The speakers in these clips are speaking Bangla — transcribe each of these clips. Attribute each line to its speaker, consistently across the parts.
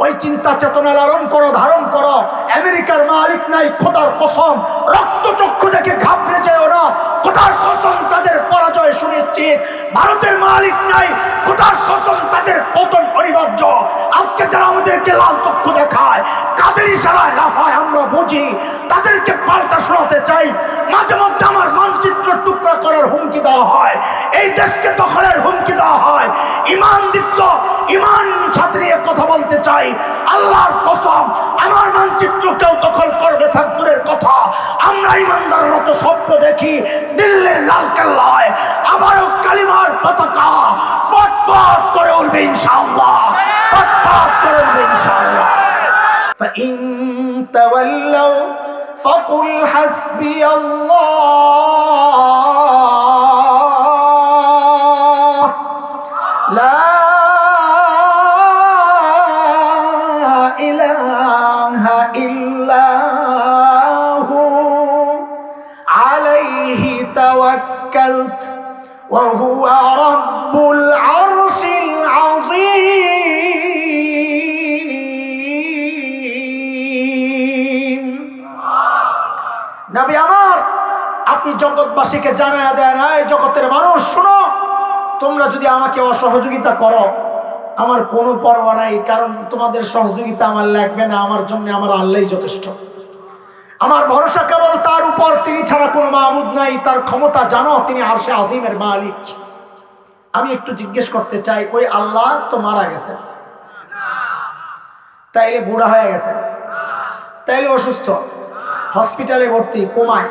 Speaker 1: ওই চিন্তা চেতনা লালন করো, ধারণ করো। আমেরিকার মালিক নাই, খোদার কসম। রক্ত চক্ষু দেখে ঘাবড়ে যায় ওরা খোদার কসম তাদের পরাজয় সুনিশ্চিত। ভারতের মালিক নাই, খোদার কসম তাদের পতন অনিবার্য। আজকে যারা আমাদেরকে লাল চক্ষু দেখায় কাদের ইশারায় লাফায় আমরা বুঝি। তাদেরকে পাল্টা শোনাতে চাই। মাঝে মধ্যে আমার মানচিত্র টুকরা করার হুমকি দেওয়া হয়। এই দেশকে দখলের হুমকি দেওয়া হয়। ইমান দীপ্ত ইমান ছাত্রিয়ে কথা বলতে চাই। আল্লাহর কসম আমার মানচিত্র কেউ দখল করবে থাক দূরের কথা আমরা ইমানদারের মতো স্বপ্ন দেখি দিল্লির লাল কেল্লায় আবারও কালিমার পতাকা পট পট করে উঠবে ইনশাআল্লাহ পট পট করে উঠবে ইনশাআল্লাহ فإن تولوا فقل حسبي الله জগৎবাসীকে জানায় দেন এই জগতের মানুষ, শুনো, তোমরা যদি আমাকে অসহযোগিতা করো, আমার কোনো পরোয়া নাই, কারণ তোমাদের সহযোগিতা আমার লাগবে না, আমার জন্য আমার আল্লাহই যথেষ্ট। আমার ভরসা কেবল তার উপর, তিনি ছাড়া কোনো মাহবুদ নাই, তার ক্ষমতা জানো, তিনি আরশে আজিমের মালিক। আমি একটু জিজ্ঞেস করতে চাই, ওই আল্লাহ তো মারা গেছে। তাইলে বুড়া হয়ে গেছে। তাইলে অসুস্থ। হসপিটালে ভর্তি, কোমায়।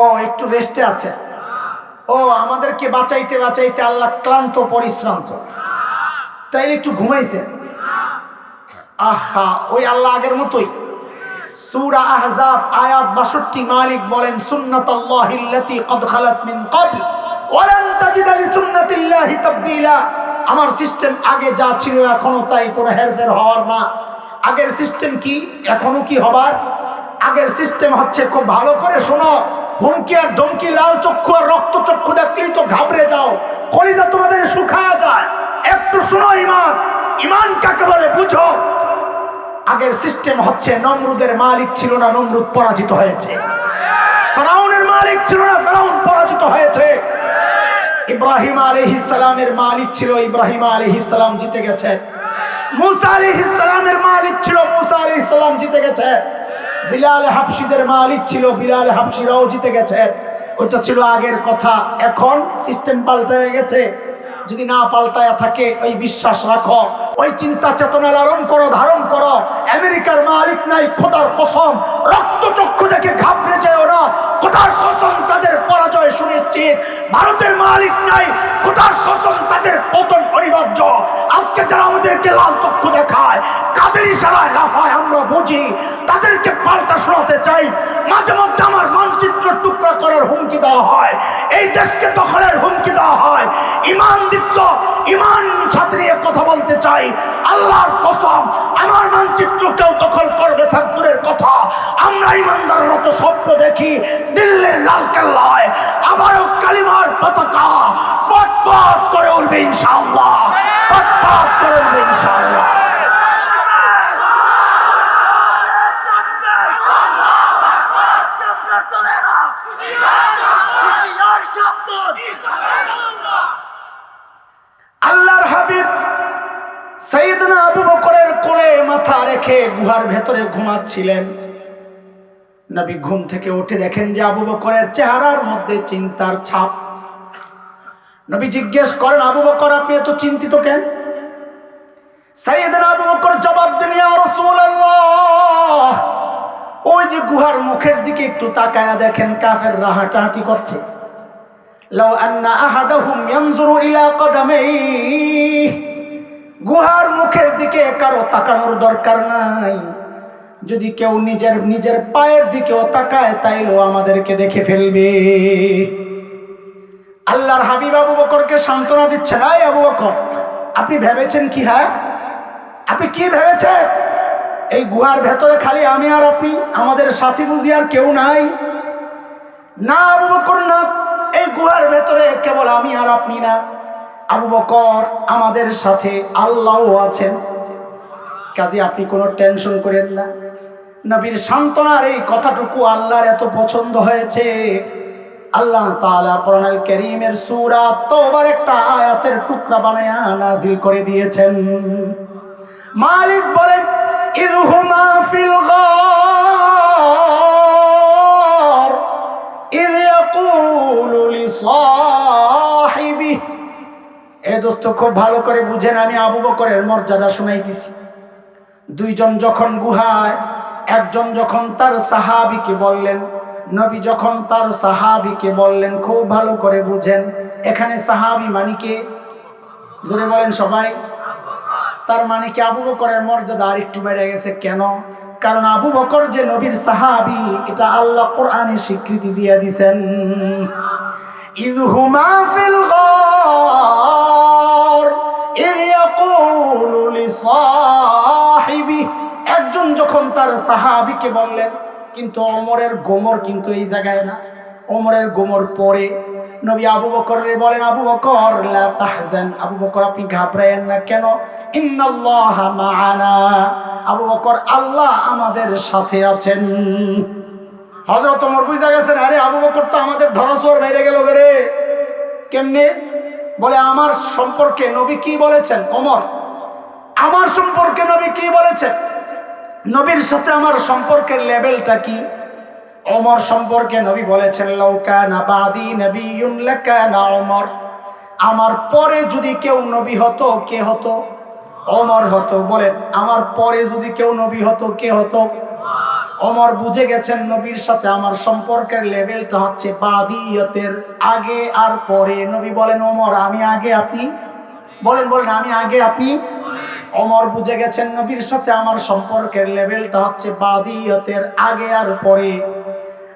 Speaker 1: ও, একটু রেস্টে আছে। ও, আমাদেরকে বাঁচাইতে বাঁচাইতে আল্লাহ ক্লান্ত, পরিশ্রান্ত। তাইলে একটু ঘুমাইছে আহা, ওই আল্লাহ আগের মতোই। সূরা আহজাব, আয়াত 62 মালিক বলেন সুন্নাতাল্লাহিল্লাতী কদ খালাত মিন ক্বাবল, ওয়ালান তাজিদা লিসুন্নাতিল্লাহি তাবদীলা। আমার সিস্টেম আগে যা ছিল এখনও তাই, কোনো হেরফের হওয়ার না। আগের সিস্টেম কি, এখনও কি হবার? আগের সিস্টেম হচ্ছে খুব ভালো করে শোনো। হুমকি আর ধমকি, লাল চক্ষু আর রক্ত চক্ষু দেখলেই তো ঘাবড়ে যাও। কলিজা তোমাদের শুকায়া যায়। একটু শোনো ইমান। ইমান কাকে বলে বুঝো? আগের সিস্টেম হচ্ছে নমরুদের মালিক ছিল না, নমরুদ পরাজিত হয়েছে। ফেরাউনের মালিক ছিল না, ফেরাউন পরাজিত হয়েছে। ইব্রাহিম আলাইহিস সালামের মালিক ছিল, ইব্রাহিম আলাইহিস সালাম জিতে গেছে। মুসা আলাইহিস সালামের মালিক ছিল, মুসা আলাইহিস সালাম জিতে গেছে। বিলাল হাফসিদের মালিক ছিল, বিলাল হাফসিরাও জিতে গেছে। ওটা ছিল আগের কথা। এখন সিস্টেম পাল্টে গেছে। যদি না পাল্টায়া থাকে, ওই বিশ্বাস রাখো। ওই চিন্তা চেতনা লালন করো, ধারণ করো। আমেরিকার মালিক নাই, খোদার কসম। রক্ত চক্ষু দেখে ঘাবড়ে যায় ওরা খোদার কসম তাদের পরাজয় সুনিশ্চিত। ভারতের মালিক নাই, খোদার কসম তাদের পতন অনিবার্য। আজকে যারা আমাদেরকে লাল চক্ষু দেখায় কাদের ইশারায় লাফায় আমরা বুঝি। তাদেরকে পাল্টা শোনাতে চাই। মাঝে মধ্যে আমার মানচিত্র টুকরা করার হুমকি দেওয়া হয়। এই দেশকে দখলের হুমকি দেওয়া হয়। ইমান দীপ্ত, ইমান ছাত্রিয়ে কথা বলতে চাই। আল্লাহর কসম, আমার মানচিত্র কেউ দখল করবে থাক কথা। আমরা ইমানদারের মতো স্বপ্ন দেখি। দিল্লির লাল কেল্লায় আবারও কালিমার পতাকা। পট পট করে উঠবে ইনশাআল্লাহ। পট পট করে উঠবে ইনশাআল্লাহ। আল্লাহর হাবিব সৈয়দনা আবু বকরের কোলে মাথা রেখে গুহার ভেতরে ঘুমাচ্ছিলেন। নবী ঘুম থেকে উঠে দেখেন যে আবু বকরের চেহারার মধ্যে চিন্তার ছাপ। নবী জিজ্ঞেস করেন, আবু বকর, আপনি এত চিন্তিত কেন? সাইয়েদনা আবু বকর জবাব দেন ওই যে গুহার মুখের দিকে একটু তাকায়া দেখেন, কাফের হাঁটাহাঁটি করছে। লাউ আন্না আহাদাহুম ইয়ানজুরু ইলা গুহার মুখের দিকে কারও তাকানোর দরকার নাই। যদি কেউ নিজের নিজের পায়ের দিকেও তাকায়, তাইলেও আমাদেরকে দেখে ফেলবে। আল্লাহর হাবিব আবু বকরকে সান্ত্বনা দিচ্ছেন, এই আবু বকর, আপনি ভেবেছেন কি হ্যাঁ? আপনি কি ভেবেছেন? এই গুহার ভেতরে খালি আমি আর আপনি, আমাদের সাথী বুঝি আর কেউ নাই? না আবু বকর, না। এই গুহার ভেতরে কেবল আমি আর আপনি না। আবু বকর, আমাদের সাথে আল্লাহও আছেন। কাজে, আপনি কোনো টেনশন করেন না। নবীর সান্ত্বনার এই কথাটুকু আল্লাহর এত পছন্দ হয়েছে। আল্লাহ তাআলা কোরআনুল কারীমের সূরা তওবার একটা আয়াতের টুকরা বানায়া নাজিল করে দিয়েছেন। মালিক বলেন এ দোস্ত, খুব ভালো করে বুঝেন, আমি আবু বকরের মর্যাদা শুনাইতেছি। দুইজন যখন গুহায় একজন যখন তার সাহাবিকে বললেন নবী যখন তার সাহাবিকে বললেন খুব ভালো করে বুঝেন এখানে সাহাবি মানিকে জোরে বলেন সবাই তার মানে কি আবু বকরের মর্যাদা আর একটু বেড়ে গেছে কেন কারণ আবু বকর যে নবীর সাহাবি এটা আল্লাহ কোরআনে স্বীকৃতি দিয়ে দিছেন إذ هما في الغار إذ يقول لصاحبه একজন যখন তার সাহাবিকে বললেন, কিন্তু অমরের গোমর কিন্তু এই জায়গায় না। অমরের গোমর পরে। নবী আবু বকর বলেন, আবু বকর, লা তাহজান। আবু বকর, আপনি ঘাবড়ায়েন না কেন? ইন্নাল্লাহ মাআনা। আবু বকর, আল্লাহ আমাদের সাথে আছেন। হজরত ওমর বুঝা গেছেন, আরে আবু বকর তো আমাদের ধরাছোয়ার বাইরে গেল রে। কেমনে? বলে, আমার সম্পর্কে নবী কি বলেছেন, ওমর? আমার সম্পর্কে নবী কি বলেছেন? নবীর সাথে আমার সম্পর্কের লেভেলটা কি? অমর সম্পর্কে নবী বলেছেন লাউকানা বাদি নবিয়ুন লাকানা ওমর। আমার পরে যদি কেউ নবী হতো, কে হতো? অমর হতো। বলেন, আমার পরে যদি কেউ নবী হতো, কে হতো? অমর বুঝে গেছেন, নবীর সাথে আমার সম্পর্কের লেভেলটা হচ্ছে বাদিয়তের আগে আর পরে। নবী বলেন অমর আমি আগে আপনি? বলেন বলেন, আমি আগে আপনি অমর বুঝে গেছেন নবীর সাথে আমার সম্পর্কের লেভেলটা হচ্ছে বাদিয়তের আগে আর পরে।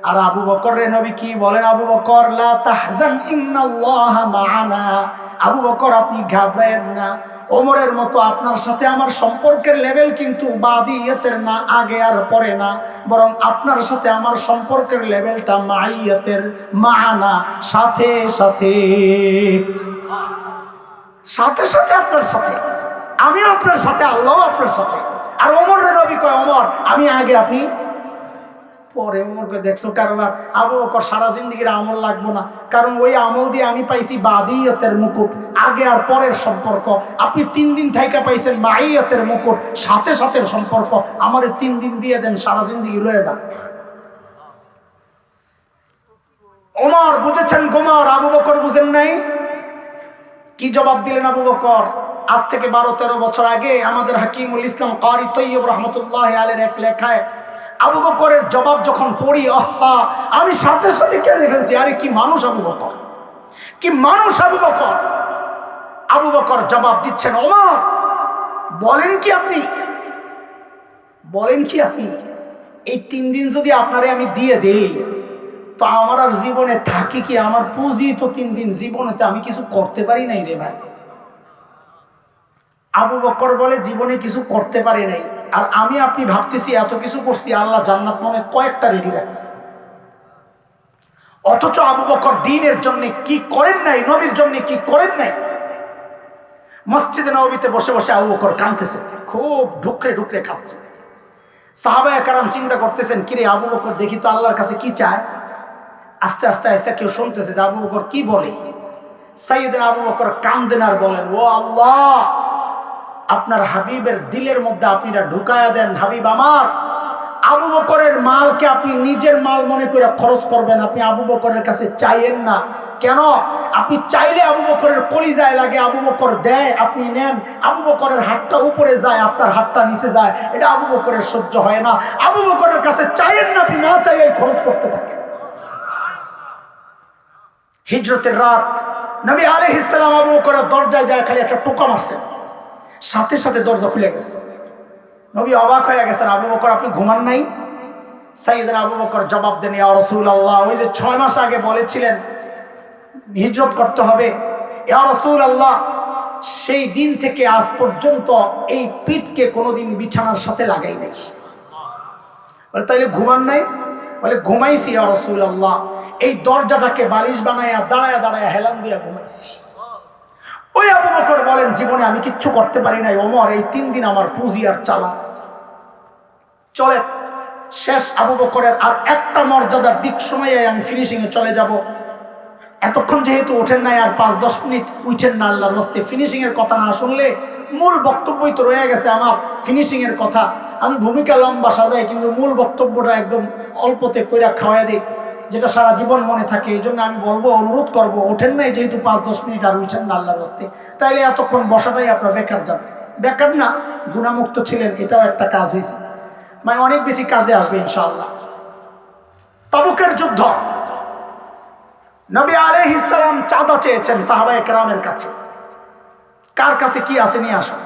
Speaker 1: আর আবু বকর রে নবী কি বলেন? আবু বকর, লা তাহজান, ইন্নাল্লাহ মাআনা। আবু বকর, আপনি ঘাবড়ায়েন না। ওমরের মতো আপনার সাথে আমার সম্পর্কের লেভেল কিন্তু বাদিয়তের না, আগে আর পরে না। বরং আপনার সাথে আমার সম্পর্কের লেভেলটা মাইয়তের মানা সাথে সাথে। সাথে সাথে আপনার সাথে। আমিও আপনার সাথে আল্লাহ আপনার সাথে। আর অমর নবী কয় অমর আমি আগে আপনি পরে ওমরকে দেখছ কারবার, আবু বকর সারা জিন্দিগির আমল লাগবো না। কারণ ওই আমল দিয়ে আমি পাইছি বাদিয়তের মুকুট। আগে আর পরের সম্পর্ক। আপনি তিন দিন থাইকা পাইছেন মাইয়তের মুকুট। সাথে সাথে সম্পর্ক। আমার তিন দিন দিয়ে দেন, সারা জিন্দিগি লয়ে যান। ওমর, বুঝেছেন গোমর? আবু বকর বুঝেন নাই? কি জবাব দিলেন আবু বকর? আজ থেকে বারো, তেরো বছর আগে আমাদের হাকিমুল ইসলাম কারি তৈয়ব রহমতুল্লাহ আলের এক লেখায়, আবু বকরের জবাব যখন পড়ি, আহা, আমি সাথে সাথে কেঁদে ফেলছি, আরে কি মানুষ আবু বকর? কি মানুষ আবু বকর? আবু বকর জবাব দিচ্ছেন, ওমর, বলেন কি আপনি? বলেন কি আপনি? এই তিন দিন যদি আপনারে আমি দিয়ে দেই, তো আমার আর জীবনে থাকি কি? আমার পুঁজি তো তিন দিন জীবনেতে আমি কিছু করতে পারি নাই রে ভাই। আবু বকর বলে, জীবনে কিছু করতে পারি নাই। আর আমি আপনি ভাবতেছি এত কিছু করছি, আল্লাহ জান্নাত মনে কয়েকটা রেডি রাখছে। অথচ আবু বকর দিনের জন্য কি করেন নাই, নবীর জন্য কি করেন নাই? মসজিদে নবীতে বসে বসে আবু বকর কাঁদতেছে, খুব ঢুকরে ঢুকরে কাঁদছে। সাহাবায় কারাম চিন্তা করতেছেন, কিরে আবু বকর, দেখি তো আল্লাহর কাছে কি চায়? আস্তে আস্তে আস্তে কেউ শুনতেছে যে আবু বকর কি বলে। সাইয়েদিন আবু বকর কান্দেন আর বলেন, ও আল্লাহ আপনার হাবিবের দিলের মধ্যে আপনিরা ঢুকায়া দেন, হাবিব আমার। আবু বকরের মালকে আপনি নিজের মাল মনে করে খরচ করবেন, আপনি আবু বকরের কাছে চাইয়েন না। কেন? আপনি চাইলে আবু বকরের কলিজায় লাগে, আবু বকর দেয়, আপনি নেন। আবু বকরের হাতটা উপরে যায়, আপনার হাতটা নিচে যায়। এটা আবু বকরের সহ্য হয় না। আবু বকরের কাছে চাইয়েন না, আপনি না চাইয়ে খরচ করতে থাকেন। হিজরতের রাত, নবী আলহ ইসলাম আবু বকরের দরজায় যায়, খালি একটা টোকা মারছেন। সাথে সাথে দরজা খুলে গেছে। নবী অবাক হয়ে গেছেন, আবু বকর, আপনি ঘুমান নাই? সাইদিন আবু বকর জবাব দেন, ইয়া রসুল আল্লাহ ওই যে ছয় মাস আগে বলেছিলেন, হিজরত করতে হবে। ইয়া রসুল আল্লাহ সেই দিন থেকে আজ পর্যন্ত এই পিঠকে কোনোদিন বিছানার সাথে লাগাই নেই। বলে, তাইলে ঘুমান নাই? বলে, ঘুমাইছি ইয়া রসুল আল্লাহ এই দরজাটাকে বালিশ বানায়া দাঁড়ায়া দাঁড়ায়া হেলান দিয়া ঘুমাইছি। ওই আবু বকর বলেন, জীবনে আমি কিচ্ছু করতে পারি নাই, ওমর, এই তিন দিন আমার পুঁজি আর চালা। চলে শেষ আবু বকরের আর একটা মর্যাদার দিক সময়ে আমি ফিনিশিং এ চলে যাব। এতক্ষণ যেহেতু ওঠেন নাই আর পাঁচ, দশ মিনিট উঠেন না আল্লাহর হস্তে ফিনিশিং এর কথা না শুনলে মূল বক্তব্যই তো রয়ে গেছে আমার ফিনিশিং এর কথা। আমি ভূমিকা লম্বা সাজাই, কিন্তু মূল বক্তব্যটা একদম অল্পতে কইরা খাওয়াই দিই। যেটা সারা জীবন মনে থাকে, এই জন্য আমি বলব, অনুরোধ করব, ওঠেন নাই যেহেতু পাঁচ, দশ মিনিট আর উঠেন না আল্লাহর হস্তে তাইলে এতক্ষণ বসাটাই আপনার বেকার যাবে। বেকার না গুণামুক্ত ছিলেন, এটাও একটা কাজ হয়েছে মানে অনেক বেশি কাজে আসবে ইনশাআল্লাহ। তাবুকের যুদ্ধ। নবী আলাইহিস ইসলাম চাঁদা চেয়েছেন সাহাবায়ে কেরামের কাছে। কার কাছে কি আছে নিয়ে আসো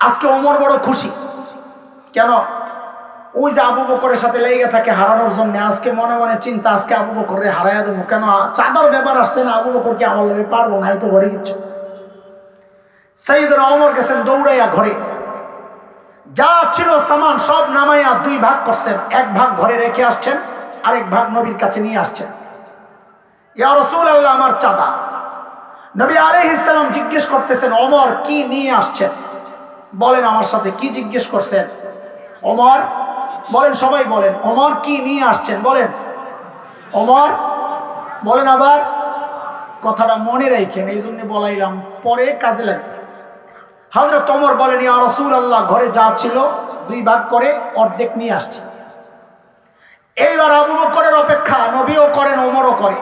Speaker 1: আজকে ওমর বড় খুশি। কেন? ওই যে আবু বকরের সাথে লেগে থাকে হারানোর জন্য। আজকে মনে মনে চিন্তা, আজকে আবু বকরে হারাইয়া দেবো। কেন? চাঁদার ব্যাপার আসছে না, আবু বকরকে আমার লোকে পারব না? হয়তো ঘরে কিচ্ছু সাইদরা অমর গেছেন দৌড়াইয়া ঘরে। যা ছিল সামান সব নামাইয়া দুই ভাগ করছেন। এক ভাগ ঘরে রেখে আসছেন, আরেক ভাগ নবীর কাছে নিয়ে আসছেন। ইয়া রসুল আল্লাহ আমার চাঁদা। নবী আলাইহিসসালাম জিজ্ঞেস করতেছেন অমর কি নিয়ে আসছেন? বলেন আমার সাথে, কি জিজ্ঞেস করছেন? অমর বলেন, সবাই বলেন। অমর কি নিয়ে আসছেন? বলেন। অমর বলেন আবার। কথাটা মনে রাখেন এই জন্য বলাইলাম, পরে কাজে লাগবে। হজরত অমর বলেন, ইয়া রসুল আল্লাহ ঘরে যা ছিল, দুই ভাগ করে অর্ধেক নিয়ে আসছে। এইবার আবু বকরের অপেক্ষা, নবীও করেন, ওমরও করে।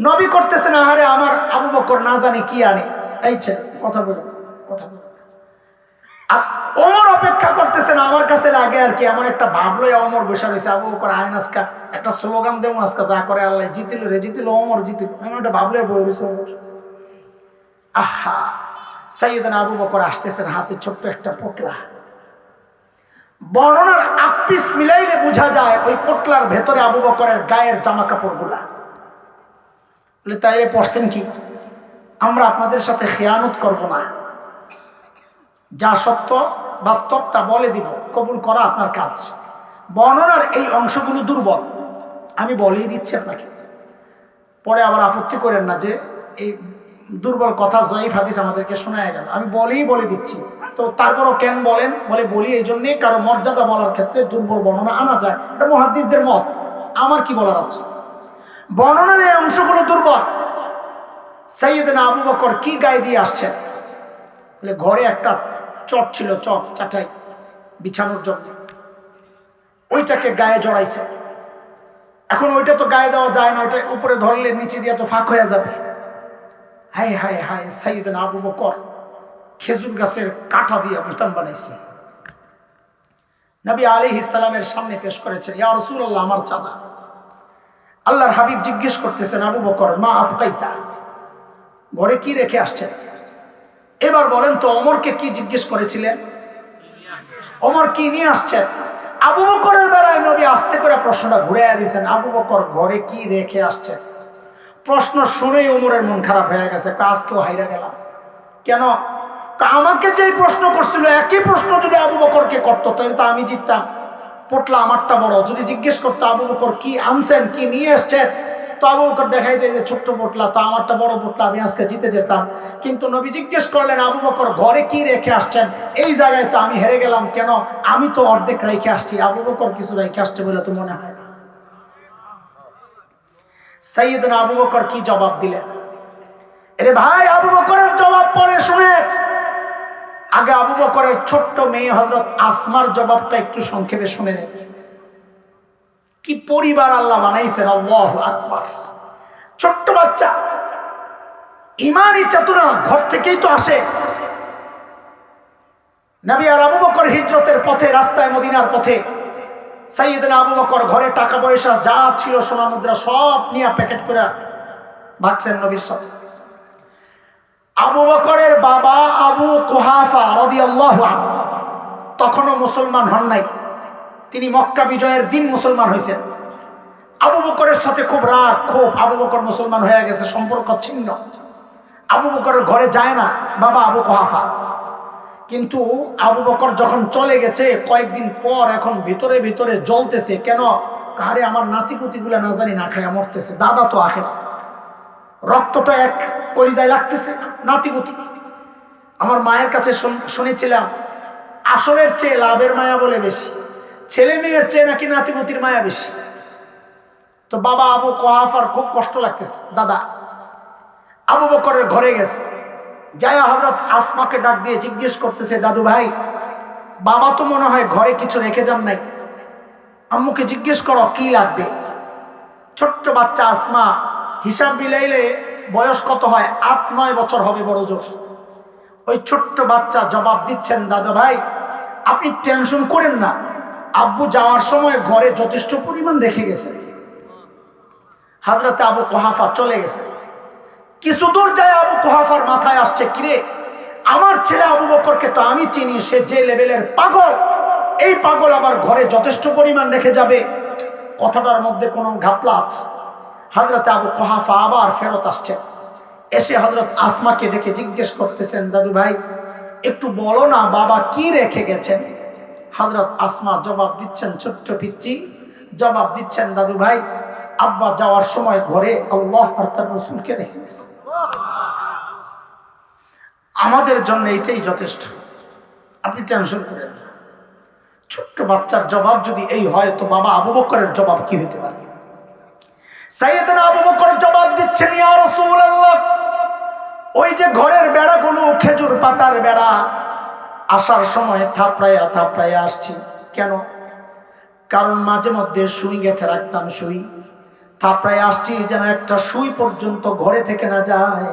Speaker 1: নবী করতেছেন আহারে আমার আবু বকর না জানি কি আনে। এই ছেলে, কথা বলুন কথা বলুন আর ওমর অপেক্ষা করতেছেন, আমার কাছে লাগে আর কি আমার একটা ভাবলো অমর বসে রয়েছে, আবু বকর আয়ন আজকা, একটা স্লোগান দেবো আজকা, যা করে আল্লাহ জিতিল রে, জিতিল অমর জিতিল। আমি ওটা ভাবলে বই রয়েছে অমর আহা, সাইয়েদান আবু বকর আসতেছেন হাতে ছোট্ট একটা পোটলা। বর্ণনার আকপিস মিলাইলে বোঝা যায় ওই পোটলার ভেতরে আবু বকরের গায়ের জামা কাপড়গুলা। বলে, তাইলে পড়ছেন কি? আমরা আপনাদের সাথে খেয়ানত করব না। যা সত্য বাস্তব তা বলে দিব, কবুল করা আপনার কাজ। বর্ণনার এই অংশগুলো দুর্বল। আমি বলেই দিচ্ছি আপনাকে। পরে আবার আপত্তি করেন না যে এই দুর্বল কথা, জয়ীফ হাদিস আমাদেরকে শোনায় গেল। আমি বলেই বলে দিচ্ছি। তো তারপরও কেন বলেন? বলে বলি, এই জন্যে কারও মর্যাদা বলার ক্ষেত্রে দুর্বল বর্ণনা আনা যায়। এটা মহাদিসদের মত। আমার কি বলার আছে? বর্ণনার এই অংশগুলো দুর্বল। সাইয়েদিন আবু বকর কি গায়ে দিয়ে আসছেন? বলে, ঘরে একটা চট ছিল, চট, চাটাই, বিছানোর জন্য। ওইটাকে গায়ে জড়াইছে। এখন ওইটা তো গায়ে দেওয়া যায় না, ওইটা উপরে ধরলে নিচে দিয়ে তো ফাঁক হয়ে যাবে। হায় হায় হায়, সাইয়েদিন আবু বকর খেজুর গাছের কাঁটা দিয়ে বুতাম বানাইছে। নবী আলী ইসলামের সামনে পেশ করেছেন, ইয়া রসুল্লাহ আমার চাঁদা। আল্লাহর হাবিব জিজ্ঞেস করতেছেন, আবু বকর, মা আপকাইতা ঘরে কি রেখে আসছেন? এবার বলেন তো অমরকে কি জিজ্ঞেস করেছিলেন? অমর কি নিয়ে আসছেন আবু বকরের বেলায় নবী আস্তে করে প্রশ্নটা ঘুরে দিয়েছেন, আবু বকর ঘরে কি রেখে আসছেন প্রশ্ন শুনেই ওমরের মন খারাপ হয়ে গেছে আজকেও হাইরা গেলাম। কেন? আমাকে যেই প্রশ্ন করছিল, একই প্রশ্ন যদি আবু বকরকে করতো, তাহলে তো আমি জিততাম। পটলা, আমারটা বড়। যদি জিজ্ঞেস করতো আবু বকর কি আনছেন, কি নিয়ে এসছেন? তো আবু বকর দেখাই যায় যে, ছোট্ট পটলা, তো আমারটা বড় পটলা, আমি আজকে জিতে যেতাম। কিন্তু নবী জিজ্ঞেস করলেন, আবু বকর, ঘরে কি রেখে আসছেন? এই জায়গায় তো আমি হেরে গেলাম কেন? আমি তো অর্ধেক রেখে আসছি। আবু বকর কিছু রেখে আসছে বলে তো মনে হয় না। সৈয়দিন আবু বকর কি জবাব দিলেন? এরে ভাই, আবু বকরের জবাব পরে শুনে। আগে আবু বকরের ছোট্ট মেয়ে হজরত আসমার জবাবটা একটু সংক্ষেপে শুনে নেন। কি পরিবার আল্লাহ বানাইছেন? আল্লাহ আকবার। ছোট্ট বাচ্চা। ইমানই চেতনা, ঘর থেকেই তো আসে। নবী আর আবু বকর হিজরতের পথে, রাস্তায় মদিনার পথে, সাইয়েদিন আবু বকর ঘরে টাকা পয়সা যা ছিল সোনা মুদ্রা সব নিয়ে প্যাকেট করে ভাগছেন নবীর সাথে। আবু বকরের বাবা আবু কোহাফা রদি আল্লাহ তখনও মুসলমান হন নাই। তিনি মক্কা বিজয়ের দিন মুসলমান হয়েছেন। আবু বকরের সাথে খুব রাগ, খুব আবু বকর মুসলমান হয়ে গেছে, সম্পর্ক ছিন্ন। আবু বকরের ঘরে যায় না, বাবা আবু কোহাফা। কিন্তু আবু বকর যখন চলে গেছে, কয়েকদিন পর এখন ভিতরে ভিতরে জ্বলতেছে, কেন? কারে আমার নাতিপুতিগুলা না জানি না খায় মরতেছে, দাদা তো আখের। রক্ত তো এক কলিজায় লাগতেছে নাতিপুতি। আমার মায়ের কাছে শুন- শুনেছিলাম, আসলের চেয়ে লাভের মায়া বলে বেশি। ছেলে মেয়ের চেয়ে নাকি নাতিমতির মায়া বেশি? তো বাবা আবু কোহাফার খুব কষ্ট লাগতেছে। দাদা, আবু বকরের ঘরে গেছে। জায়া হজরত আসমাকে ডাক দিয়ে জিজ্ঞেস করতেছে, দাদু ভাই, বাবা তো মনে হয় ঘরে কিছু রেখে যান নাই। আম্মুকে জিজ্ঞেস করো, কি লাগবে? ছোট্ট বাচ্চা আসমা হিসাব মিলাইলে বয়স কত হয়? আট, নয় বছর হবে বড় জোর। ওই ছোট্ট বাচ্চা জবাব দিচ্ছেন, দাদু ভাই, আপনি টেনশন করেন না। আব্বু যাওয়ার সময় ঘরে যথেষ্ট পরিমাণ রেখে গেছে। হাজরাতে আবু কোহাফা চলে গেছে। কিছু দূর যায় আবু কোহাফার মাথায় আসছে, কিরে, আমার ছেলে আবু বকরকে তো আমি চিনি, সে যে লেভেলের পাগল। এই পাগল আবার ঘরে যথেষ্ট পরিমাণ রেখে যাবে? কথাটার মধ্যে কোনো ঘাপলা আছে। হাজরাতে আবু কোহাফা আবার ফেরত আসছে। এসে হজরত আসমাকে ডেকে জিজ্ঞেস করতেছেন দাদু ভাই একটু বলো না, বাবা কি রেখে গেছেন? হজরত আসমা জবাব দিচ্ছেন ছোট্ট পিচ্ছি জবাব দিচ্ছেন দাদু ভাই, আব্বা যাওয়ার সময় ঘরে আল্লাহ রসুলকে রেখে গেছে। আমাদের জন্য এটাই যথেষ্ট। আপনি টেনশন করেন। ছোট্ট বাচ্চার জবাব যদি এই হয়, তো বাবা আবু বকরের জবাব কি হতে পারে? আবু বকর জবাব দিচ্ছেন ওই যে ঘরের বেড়াগুলো খেজুর পাতার বেড়া আসার সময় থাপড়াইয়া আসছি। কেন? কারণ মাঝে মধ্যে সুই গেঁথে রাখতাম সুই। থাপড়ায় আসছি যেন একটা সুই পর্যন্ত ঘরে থেকে না যায়।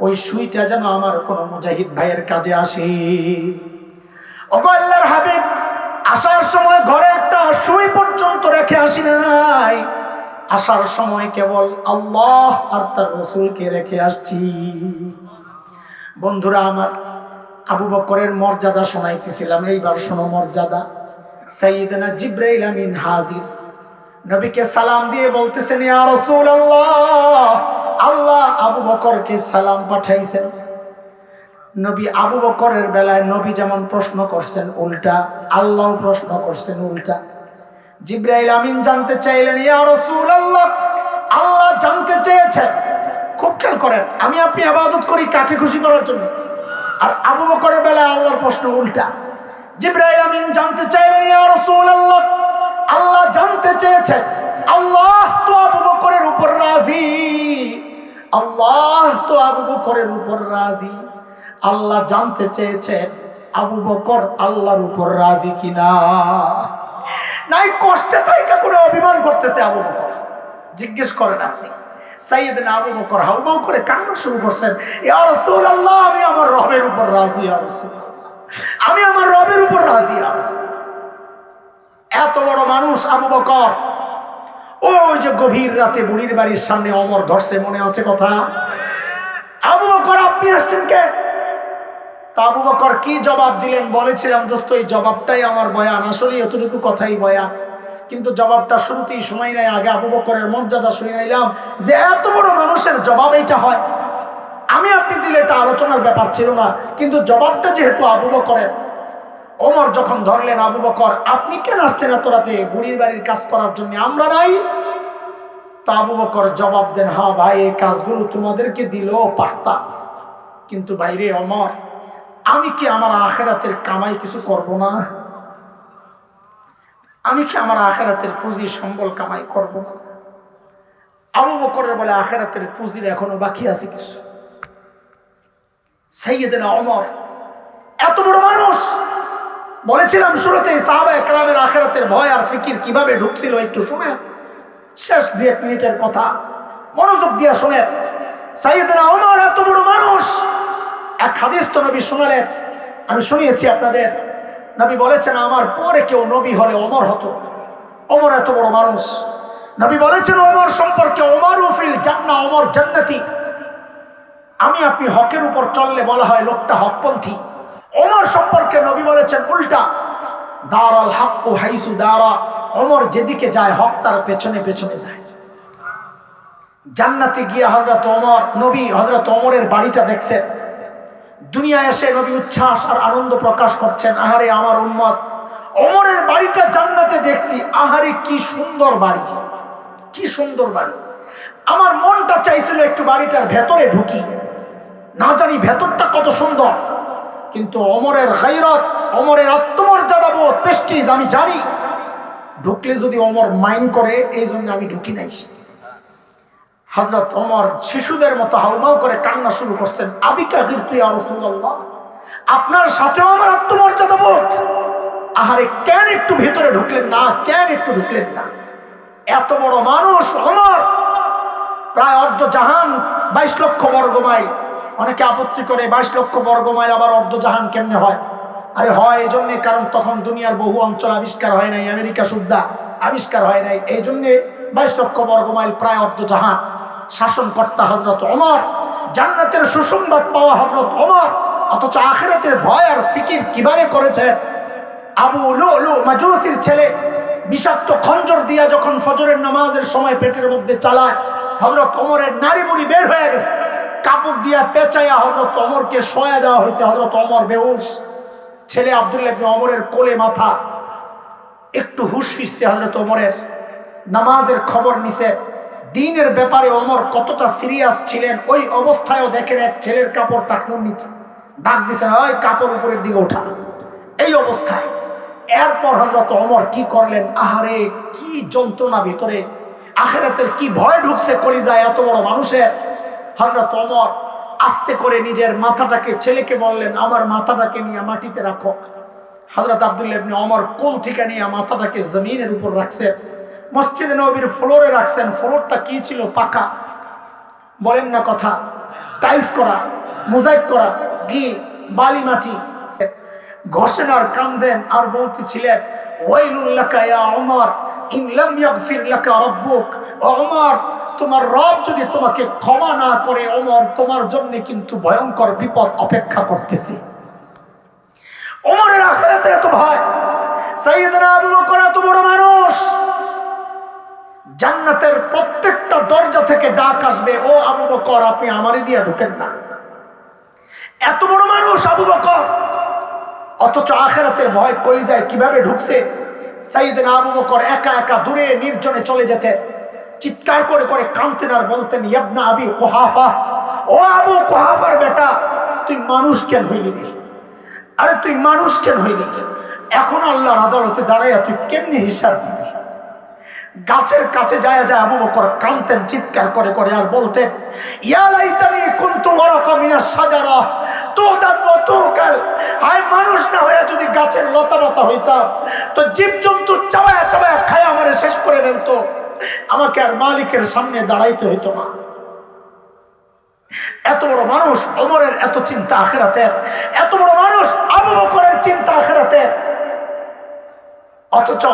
Speaker 1: ওই সুইটা যেন আমার কোনো মুজাহিদ ভাইয়ের কাজে আসে। ওগো আল্লাহর হাবিব, আসার সময় ঘরে একটা সুই পর্যন্ত রেখে আসি নাই। আসার সময় কেবল আল্লাহ আর তার রসুলকে রেখে আসছি। বন্ধুরা আমার আবু বকরের মর্যাদা শোনাইতেছিলাম, এইবার শোনো মর্যাদা। সাইয়েদনা জিব্রাইল আমিন হাজির। নবীকে সালাম দিয়ে বলতেছেন, ইয়া রাসূলুল্লাহ, আল্লাহ আবু বকরকে সালাম পাঠাইছেন। নবী আবু বকরের বেলায় নবী যেমন প্রশ্ন করছেন, উল্টা আল্লাহ প্রশ্ন করছেন, উল্টা। জিব্রাইল আমিন জানতে চাইলেন, ইয়া রাসূলুল্লাহ, আল্লাহ জানতে চেয়েছেন। খুব খেয়াল করেন, আমি, আপনি আবাদত করি কাকে খুশি করার জন্য? আর আবু বকরের বেলায় আল্লাহর প্রশ্ন উল্টা। জিব্রাইল আমিন জানতে চাইলেন, ইয়া রাসূলুল্লাহ, আল্লাহ জানতে চেয়েছেন। আল্লাহ তো আবু বকরের উপর রাজি। আল্লাহ তো আবু বকরের উপর রাজি। আল্লাহ জানতে চেয়েছেন, আবু বকর আল্লাহর উপর রাজি কিনা? নাই, কষ্টে থাইকা করে অভিমান করতেছে আবু বকর। জিজ্ঞেস করেন আপনি। সাইয়েদিন আবু বকর হাউমাউ করে কান্না শুরু করছেন আমি আমার রবের উপর রাজি, ইয়া আমি আমার রবের উপর রাজি, ইয়া এত বড় মানুষ আবু বকর। ওই যে গভীর রাতে বুড়ির বাড়ির সামনে অমর ধরছে, মনে আছে কথা? আবু বকর, আপনি আসছেন কে? তা আবু বকর কি জবাব দিলেন? বলেছিলাম, দোস্ত, এই জবাবটাই আমার বয়ান। আসলে এতটুকু কথাই বয়ান। কিন্তু জবাবটা শুরুতেই শোনাই নাই, আগে আবু বকরের মর্যাদা শুনাইলাম যে এত বড় মানুষের জবাব এইটা হয়। আমি আপনি দিলে এটা আলোচনার ব্যাপার ছিল না, কিন্তু জবাবটা যেহেতু আবু বকরের, ওমর যখন ধরলেন আবু বকর, আপনি কেন আসছেন এত রাতে? বুড়ির বাড়ির কাজ করার জন্য আমরা নাই? তা আবু বকর জবাব দেন হ্যাঁ ভাই, এই কাজগুলো তোমাদেরকে দিলেও পারতাম। কিন্তু বাইরে অমর আমি কি আমার আখেরাতের কামাই কিছু করব না? আমি কি আমার আখেরাতের পুঁজি সম্বল কামাই করব না? আবু বকরের বলে আখেরাতের পুঁজির এখনও বাকি আছে কিছু। সাইয়েদেনা অমর এত বড় মানুষ! বলেছিলাম শুরুতে সাহাবা একরামের আখেরাতের ভয় আর ফিকির কীভাবে ঢুকছিল একটু শুনে। শেষ দু এক মিনিটের কথা মনোযোগ দিয়া শুনে, সাইয়েদনা ওমর, এত বড় মানুষ! এক হাদিস নবী শোনালেন, আমি শুনিয়েছি আপনাদের। নবী বলেছেন, আমার পরে কেউ নবী হলে অমর হতো। অমর এত বড় মানুষ। নবী বলেছেন অমর সম্পর্কে অমর উফিল জান্না অমর জান্নাতি। আমি আপনি হকের উপর চললে বলা হয় লোকটা হকপন্থী। অমর সম্পর্কে নবী বলেছেন, উল্টা। দারাল হাক্কু হাইসু দারা। অমর যেদিকে যায়, হক তার পেছনে পেছনে যায়। জান্নাতে গিয়ে হজরত অমর নবী হজরত অমরের বাড়িটা দেখছেন। দুনিয়া এসে নবী উচ্ছ্বাস আর আনন্দ প্রকাশ করছেন, আহারে আমার উম্মত, অমরের বাড়িটা জান্নাতে দেখছি, আহারে কি সুন্দর বাড়ি, কি সুন্দর বাড়ি। আমার মনটা চাইছিল একটু বাড়িটার ভেতরে ঢুকি, না জানি ভেতরটা কত সুন্দর, কিন্তু অমরের গাইরত অমরের আত্মমর্যাদা বোধ প্রেস্টিজ আমি জানি, ঢুকলে যদি অমর মাইন্ড করে, এই জন্য আমি ঢুকি নাই। হজরত অমর শিশুদের মতো হাউমাউ করে কান্না শুরু করছেন। আবিকা কিন্তু আপনার সাথেও আমার আত্মমর্যাদা বোধ? আহারে, কেন একটু ভিতরে ঢুকলেন না? কেন একটু ঢুকলেন না? এত বড় মানুষ অমর প্রায় অর্ধ জাহান, বাইশ লক্ষ বর্গ মাইল। অনেকে আপত্তি করে, বাইশ লক্ষ বর্গ মাইল আবার অর্ধ জাহান কেমনে হয়? আরে হয় এই জন্যে কারণ তখন দুনিয়ার বহু অঞ্চল আবিষ্কার হয় নাই, আমেরিকা সুদ্ধা আবিষ্কার হয় নাই। এই জন্যে বাইশ লক্ষ বর্গ মাইল প্রায় অর্ধ জাহান। শাসনকর্তা হজরত অমর জান্নাতের সুসংবাদ পাওয়া হজরত অমর অথচ আখেরাতের ভয় আর ফিকির কীভাবে করেছে? আবু লু মাজুসির ছেলে বিষাক্ত খঞ্জর দিয়া যখন ফজরের নামাজের সময় পেটের মধ্যে চালায় হজরত অমরের নারী বুড়ি বের হয়ে গেছে। কাপড় দিয়া পেঁচাইয়া হজরত অমরকে সয়া দেওয়া হয়েছে। হজরত অমর বেহুশ। ছেলে আবদুল্লাহ অমরের কোলে মাথা, একটু হুশ ফিরছে হজরত অমরের নামাজের খবর নিছে। দিনের ব্যাপারে অমর কতটা সিরিয়াস ছিলেন, ওই অবস্থায়ও দেখেন এক ছেলের কাপড় টাকনোর নিচে। ডাক দিছেন, ওই কাপড় উপরের দিকে ওঠা। এই অবস্থায়। এরপর হজরত অমর কি করলেন? আহারে, কি যন্ত্রণা ভিতরে। আখেরাতের কি ভয় ঢুকছে কলিজায় এত বড় মানুষের? হজরত অমর আস্তে করে নিজের মাথাটাকে, ছেলেকে বললেন, আমার মাথাটাকে নিয়ে মাটিতে রাখো। হজরত আবদুল্লাহ ইবনে অমর কোল থেকে নিয়ে মাথাটাকে জমিনের উপর রাখছেন মসজিদে নবীর ফ্লোরে রাখছেন। ফ্লোরটা কি ছিল? পাকা। বলেন না কথা। টাইলস করা, মোজাইক করা ঘি বালি মাটি। ঘষেন আর কান্দেন আর বলতেছিলেন ওমর তোমার রব যদি তোমাকে ক্ষমা না করে তোমার জন্য কিন্তু ভয়ঙ্কর বিপদ অপেক্ষা বড় মানুষ। জান্নাতের প্রত্যেকটা দরজা থেকে ডাক আসবে, ও আবু বকর, আপনি আমারই দিয়া ঢুকেন না। এত বড় মানুষ আবু বকর। অথচ আখেরাতের ভয় কলিজায় কীভাবে ঢুকছে? সাইদিন আবু বকর একা একা দূরে নির্জনে চলে যেতেন চিৎকার করে করে কাঁদতেন আর বলতেন, ইয়াবনা আবি কোহাফা। ও আবু কোহাফার বেটা, তুই মানুষ কেন হইলি আরে, তুই মানুষ কেন হইলি? এখন আল্লাহর আদালতে দাঁড়াইয়া তুই কেমনি হিসাব দিবি? গাছের কাছে যায় যায় আবু বকর কানতেন চিৎকার করে করে আর বলতেন ইয়ালাইতানি কুনতু ওয়ারাকা মিনাস সাজারা তো দাদু তো কাল আয় মানুষ না হয়ে যদি গাছের লতা পাতা হইতাম, তো জীবজন্তু চাবায়া চাবায়া খায় আমারে শেষ করে ফেলতো, আমাকে আর মালিকের সামনে দাঁড়াইতে হইতো না। এত বড় মানুষ অমরের এত চিন্তা আখেরাতের, এত বড় মানুষ আবু বকরের চিন্তা আখেরাতের। অথচ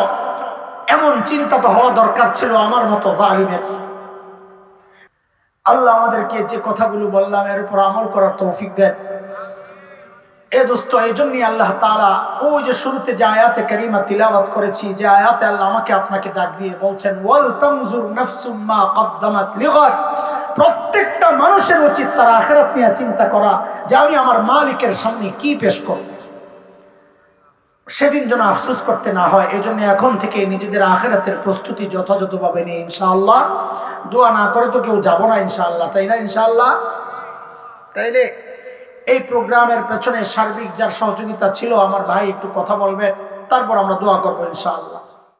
Speaker 1: এমন চিন্তা তো হওয়া দরকার ছিল আমার মতো জালিমের। আল্লাহ আমাদেরকে যে কথাগুলো বললাম, এর উপর আমল করার তৌফিক দেন। এ দোস্ত এই জন্যই আল্লাহ তালা ওই যে শুরুতে যে আয়াতে করিমা তিলাবাত করেছি, যে আয়াতে আল্লাহ আমাকে আপনাকে ডাক দিয়ে বলছেন প্রত্যেকটা মানুষের উচিত তারা আখেরাত নিয়ে চিন্তা করা যে আমি আমার মালিকের সামনে কি পেশ করব। সেদিন যেন আফসোস করতে না হয় এই জন্য এখন থেকে নিজেদের আখেরাতের প্রস্তুতি যথাযথভাবে নিয়ে ইনশাআল্লাহ। দোয়া না করে তো কেউ যাব না ইনশাআল্লাহ, তাই না ইনশাআল্লাহ? তাইলে এই প্রোগ্রামের পেছনে সার্বিক যার সহযোগিতা ছিল, আমার ভাই একটু কথা বলবে, তারপর আমরা দোয়া করব ইনশাআল্লাহ।